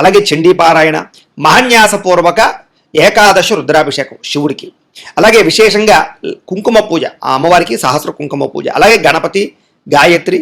అలాగే చండీపారాయణ మహాన్యాసపూర్వక ఏకాదశ రుద్రాభిషేకం శివుడికి. అలాగే విశేషంగా కుంకుమ పూజ ఆ అమ్మవారికి సహస్ర కుంకుమ పూజ. అలాగే గణపతి గాయత్రి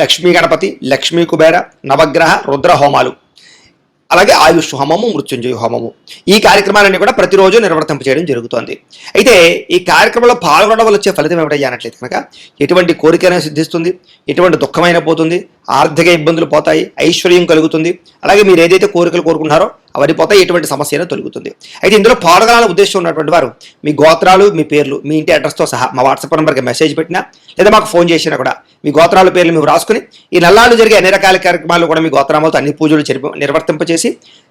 లక్ష్మీ గణపతి లక్ష్మీ కుబేర నవగ్రహ రుద్ర హోమాలు. అలాగే ఆయుష్ హోమము మృత్యుంజయ హోమము. ఈ కార్యక్రమాలన్నీ కూడా ప్రతిరోజు నిర్వర్తింప చేయడం జరుగుతోంది. అయితే ఈ కార్యక్రమంలో పాల్గొనడం వల్ల వచ్చే ఫలితం ఏమిటయ్యా అన్నట్లయితే కనుక ఎటువంటి కోరికైనా సిద్ధిస్తుంది ఎటువంటి దుఃఖమైన పోతుంది ఆర్థిక ఇబ్బందులు పోతాయి ఐశ్వర్యం కలుగుతుంది. అలాగే మీరు ఏదైతే కోరికలు కోరుకున్నారో అవన్నీ పోతాయి ఎటువంటి సమస్య తొలుగుతుంది. అయితే ఇందులో పాల్గొనాల ఉద్దేశం ఉన్నటువంటి వారు మీ గోత్రాలు మీ పేర్లు మీ ఇంటి అడ్రస్తో సహా మా వాట్సాప్ నెంబర్కి మెసేజ్ పెట్టినా లేదా మాకు ఫోన్ చేసినా కూడా మీ గోత్రాల పేర్లు మేము రాసుకుని ఈ నల్లాలు జరిగే అన్ని రకాల కార్యక్రమాలు కూడా మీ గోత్రామాలతో అన్ని పూజలు నిర్వర్తింపచేసి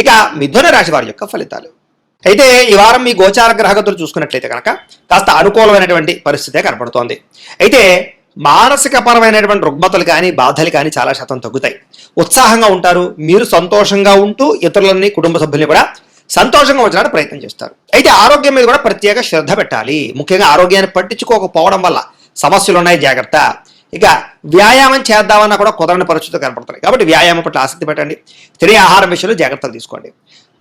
ఇక మిథున రాశి వారి యొక్క ఫలితాలు. అయితే ఈ వారం మీ గోచార గ్రహగతులు చూసుకున్నట్లయితే కనుక కాస్త అనుకూలమైనటువంటి పరిస్థితే కనపడుతోంది. అయితే మానసికపరమైనటువంటి రుగ్మతలు కానీ బాధలు కానీ చాలా శాతం తగ్గుతాయి. ఉత్సాహంగా ఉంటారు మీరు సంతోషంగా ఉంటూ ఇతరులని కుటుంబ సభ్యుల్ని కూడా సంతోషంగా ఉంచడానికి ప్రయత్నం చేస్తారు. అయితే ఆరోగ్యం మీద కూడా ప్రత్యేక శ్రద్ధ పెట్టాలి. ముఖ్యంగా ఆరోగ్యాన్ని పట్టించుకోకపోవడం వల్ల సమస్యలు ఉన్నాయి జాగ్రత్త. ఇక వ్యాయామం చేద్దామన్నా కూడా కుదరని పరిస్థితులు కనపడుతున్నాయి. కాబట్టి వ్యాయామం పట్ల ఆసక్తి పెట్టండి. తినే ఆహారం విషయంలో జాగ్రత్తలు తీసుకోండి.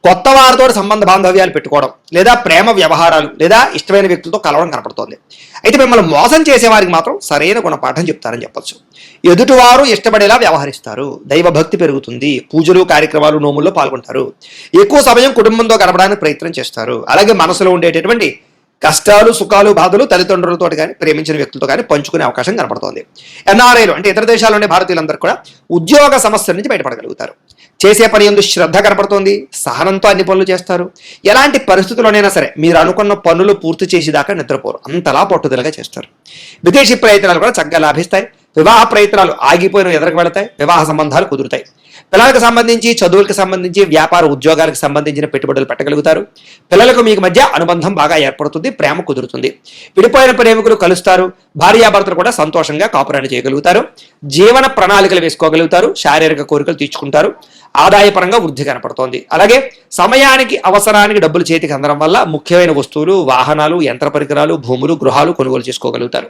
కొత్త వారితో సంబంధ బాంధవ్యాలు పెట్టుకోవడం లేదా ప్రేమ వ్యవహారాలు లేదా ఇష్టమైన వ్యక్తులతో కలవడం కనపడుతోంది. అయితే మిమ్మల్ని మోసం చేసే వారికి మాత్రం సరైన గుణపాఠం చెప్తారని చెప్పొచ్చు. ఎదుటివారు ఇష్టపడేలా వ్యవహరిస్తారు. దైవభక్తి పెరుగుతుంది. పూజలు కార్యక్రమాలు నోముల్లో పాల్గొంటారు. ఎక్కువ సమయం కుటుంబంతో గడపడానికి ప్రయత్నం చేస్తారు. అలాగే మనసులో ఉండేటటువంటి కష్టాలు సుఖాలు బాధలు తల్లిదండ్రులతో కానీ ప్రేమించిన వ్యక్తులతో కానీ పంచుకునే అవకాశం కనపడుతోంది ఎన్ఆర్ఐలు అంటే ఇతర దేశాల్లోని భారతీయులందరూ కూడా ఉద్యోగ సమస్యల నుంచి బయటపడగలుగుతారు. చేసే పని ఎందు శ్రద్ధ కనపడుతోంది సహనంతో అన్ని పనులు చేస్తారు. ఎలాంటి పరిస్థితుల్లోనైనా సరే మీరు అనుకున్న పనులు పూర్తి చేసేదాకా నిద్రపోరు అంతలా పట్టుదలగా చేస్తారు. విదేశీ ప్రయత్నాలు కూడా చక్కగా లాభిస్తాయి. వివాహ ప్రయత్నాలు ఆగిపోయిన ఎదురకు వెళతాయి వివాహ సంబంధాలు కుదురుతాయి. పిల్లలకు సంబంధించి చదువులకు సంబంధించి వ్యాపార ఉద్యోగాలకు సంబంధించిన పెట్టుబడులు పెట్టగలుగుతారు. పిల్లలకు మీకు మధ్య అనుబంధం బాగా ఏర్పడుతుంది ప్రేమ కుదురుతుంది. విడిపోయిన ప్రేమికులు కలుస్తారు భార్యాభర్తలు కూడా సంతోషంగా కాపురాన్ని చేయగలుగుతారు. జీవన ప్రణాళికలు వేసుకోగలుగుతారు శారీరక కోరికలు తీర్చుకుంటారు. ఆదాయపరంగా వృద్ధి కనపడుతోంది. అలాగే సమయానికి అవసరానికి డబ్బులు చేతికి అందడం వల్ల ముఖ్యమైన వస్తువులు వాహనాలు యంత్ర పరికరాలు భూములు గృహాలు కొనుగోలు చేసుకోగలుగుతారు.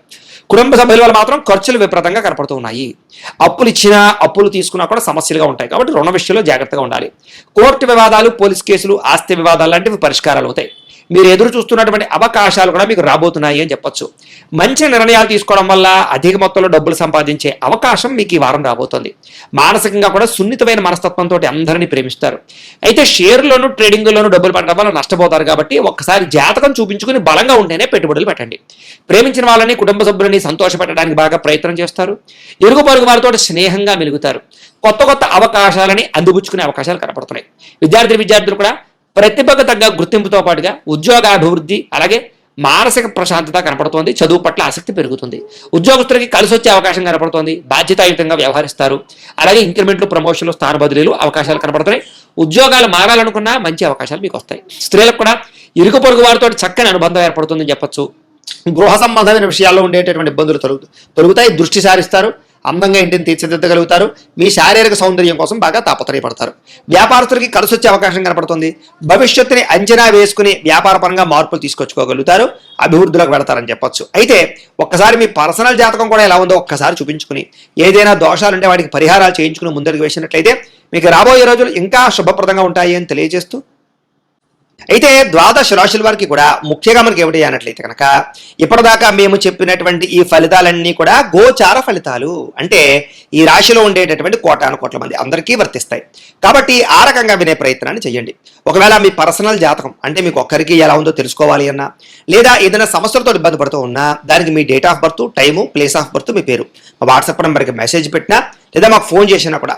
కుటుంబ సభ్యుల వల్ల మాత్రం ఖర్చులు విపరీతంగా కనపడుతూ ఉన్నాయి. అప్పులు ఇచ్చినా అప్పులు తీసుకున్నా కూడా సమస్యలుగా ఉంటాయి. కాబట్టి రుణ విషయంలో జాగ్రత్తగా ఉండాలి. కోర్టు వివాదాలు పోలీస్ కేసులు ఆస్తి వివాదాలు లాంటివి పరిష్కారాలు అవుతాయి. మీరు ఎదురు చూస్తున్నటువంటి అవకాశాలు కూడా మీకు రాబోతున్నాయి అని చెప్పొచ్చు. మంచి నిర్ణయాలు తీసుకోవడం వల్ల అధిక మొత్తంలో డబ్బులు సంపాదించే అవకాశం మీకు ఈ వారం రాబోతుంది. మానసికంగా కూడా సున్నితమైన మనస్తత్వంతో అందరినీ ప్రేమిస్తారు. అయితే షేర్లోను ట్రేడింగ్లోను డబ్బులు పడడం వల్ల నష్టపోతారు కాబట్టి ఒక్కసారి జాతకం చూపించుకుని బలంగా ఉంటేనే పెట్టుబడులు పెట్టండి. ప్రేమించిన వాళ్ళని కుటుంబ సభ్యులని సంతోషపెట్టడానికి బాగా ప్రయత్నం చేస్తారు. ఇరుగు పొరుగు వారితో స్నేహంగా మెలుగుతారు. కొత్త కొత్త అవకాశాలని అందిపుచ్చుకునే అవకాశాలు కనపడుతున్నాయి. విద్యార్థి విద్యార్థులు కూడా ప్రతిభకు తగ్గ గుర్తింపుతో పాటుగా ఉద్యోగ అభివృద్ధి అలాగే మానసిక ప్రశాంతత కనపడుతోంది. చదువు పట్ల ఆసక్తి పెరుగుతుంది. ఉద్యోగస్తులకి కలిసి వచ్చే అవకాశం కనపడుతోంది. బాధ్యతాయుతంగా వ్యవహరిస్తారు. అలాగే ఇంక్రిమెంట్లు ప్రమోషన్లు స్థాన బదిలీలు అవకాశాలు కనపడుతున్నాయి. ఉద్యోగాలు మారాలనుకున్నా మంచి అవకాశాలు మీకు వస్తాయి. స్త్రీలకు కూడా ఇరుగు పొరుగు వారితో చక్కని అనుబంధం ఏర్పడుతుందని చెప్పొచ్చు. గృహ సంబంధమైన విషయాల్లో ఉండేటటువంటి ఇబ్బందులు తొలుగు తొలుగుతాయి. దృష్టి సారిస్తారు. అందంగా ఇంటిని తీర్చిదిద్దగలుగుతారు. మీ శారీరక సౌందర్యం కోసం బాగా తాపత్రయపడతారు. వ్యాపారస్తులకి కలిసి వచ్చే అవకాశం కనపడుతుంది. భవిష్యత్తుని అంచనా వేసుకుని వ్యాపారపరంగా మార్పులు తీసుకొచ్చుకోగలుగుతారు. అభివృద్ధిలోకి వెళతారని చెప్పొచ్చు. అయితే ఒక్కసారి మీ పర్సనల్ జాతకం కూడా ఎలా ఉందో ఒక్కసారి చూపించుకుని ఏదైనా దోషాలుంటే వాటికి పరిహారాలు చేయించుకుని ముందరికి వేసినట్లయితే మీకు రాబోయే రోజులు ఇంకా శుభప్రదంగా ఉంటాయి అని తెలియజేస్తూ అయితే ద్వాదశ రాశుల వారికి కూడా ముఖ్యంగా మనకి ఏమిటి అన్నట్లయితే కనుక ఇప్పటిదాకా మేము చెప్పినటువంటి ఈ ఫలితాలన్నీ కూడా గోచార ఫలితాలు. అంటే ఈ రాశిలో ఉండేటటువంటి కోటాను కోట్ల మంది అందరికీ వర్తిస్తాయి. కాబట్టి ఆ రకంగా వినే ప్రయత్నాన్ని చేయండి. ఒకవేళ మీ పర్సనల్ జాతకం అంటే మీకు ఒక్కరికి ఎలా ఉందో తెలుసుకోవాలి అన్నా లేదా ఏదైనా సమస్యలతో ఇబ్బంది పడుతూ ఉన్నా దానికి మీ date of birth time place of birth మీ పేరు. మా వాట్సాప్ నెంబర్కి మెసేజ్ పెట్టినా లేదా మాకు ఫోన్ చేసినా కూడా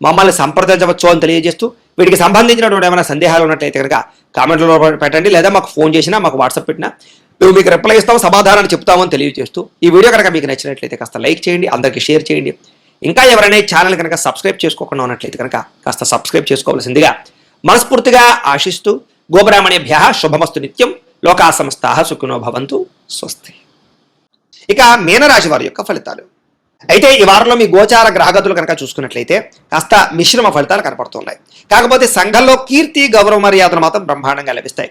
మమ్మల్ని సంప్రదించవచ్చు అని తెలియజేస్తూ వీటికి సంబంధించినటువంటి ఏమైనా సందేహాలు ఉన్నట్లయితే కనుక కామెంట్లో పెట్టండి లేదా మాకు ఫోన్ చేసినా మాకు వాట్సాప్ పెట్టినా మేము మీకు రిప్లై ఇస్తాం సమాధానాన్ని చెప్తామని తెలియజేస్తూ ఈ వీడియో కనుక మీకు నచ్చినట్లయితే కాస్త లైక్ చేయండి అందరికీ షేర్ చేయండి. ఇంకా ఎవరైనా ఛానల్ కనుక సబ్స్క్రైబ్ చేసుకోకుండా ఉన్నట్లయితే కనుక కాస్త సబ్స్క్రైబ్ చేసుకోవాల్సిందిగా మనస్ఫూర్తిగా ఆశిస్తూ గోబ్రాహ్మణేభ్య శుభమస్తు నిత్యం లోకా సంస్థ సుఖినో భవంతు స్వస్తి. ఇక మీనరాశి వారి యొక్క ఫలితాలు. అయితే ఈ వారంలో మీ గోచార గ్రహగతులు కనుక చూసుకున్నట్లయితే కాస్త మిశ్రమ ఫలితాలు కనపడుతున్నాయి. కాకపోతే సంఘంలో కీర్తి గౌరవ మర్యాదలు మాత్రం బ్రహ్మాండంగా లభిస్తాయి.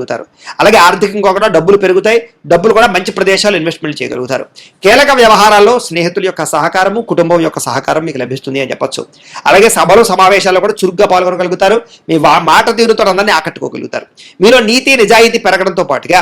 అలాగే ఆర్థికంగా కూడా డబ్బులు పెరుగుతాయి. డబ్బులు కూడా మంచి ప్రదేశాలు ఇన్వెస్ట్మెంట్ చేయగలుగుతారు. కీలక వ్యవహారాల్లో స్నేహితుల యొక్క సహకారము కుటుంబం యొక్క సహకారం మీకు లభిస్తుంది అని చెప్పొచ్చు. అలాగే సభలు సమావేశాల్లో కూడా చురుగ్గా పాల్గొనగలుగుతారు. మీ మాట తీరుతో అందరినీ ఆకట్టుకోగలుగుతారు. మీలో నీతి నిజాయితీ పెరగడంతో పాటుగా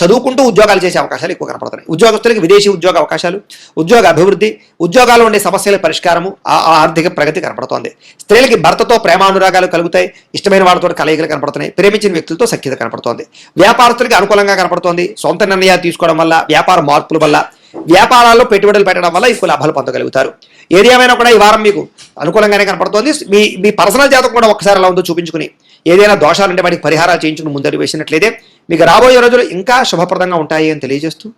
చదువుకుంటూ ఉద్యోగాలు చేసే అవకాశాలు ఎక్కువ కనపడుతున్నాయి. ఉద్యోగస్తులకి విదేశీ ఉద్యోగ అవకాశాలు ఉద్యోగ అభివృద్ధి ఉద్యోగాలు ఉండే సమస్యల పరిష్కారము ఆ ఆర్థిక ప్రగతి కనపడుతోంది. స్త్రీలకి భర్తతో ప్రేమానురాగాలు కలుగుతాయి ఇష్టమైన వాళ్ళతో కలయికలు కనపడుతున్నాయి ప్రేమించిన వ్యక్తులతో సఖ్యత కనపడుతోంది. వ్యాపారస్తులకి అనుకూలంగా కనపడుతోంది. సొంత నిర్ణయాలు తీసుకోవడం వల్ల వ్యాపార మార్పుల వల్ల వ్యాపారాల్లో పెట్టుబడులు పెట్టడం వల్ల ఎక్కువ లాభాలు పొందగలుగుతారు. ఏది ఏమైనా కూడా ఈ వారం మీకు అనుకూలంగానే కనపడుతోంది. మీ మీ పర్సనల్ జాతకం కూడా ఒకసారి అలా ఉందో చూపించుకుని ఏదైనా దోషాలుంటే వాటికి పరిహారాలు చేయించుకుని ముందరు వేసినట్లయితే మీకు రాబోయే రోజులు ఇంకా శుభప్రదంగా ఉంటాయి అని తెలియజేస్తూ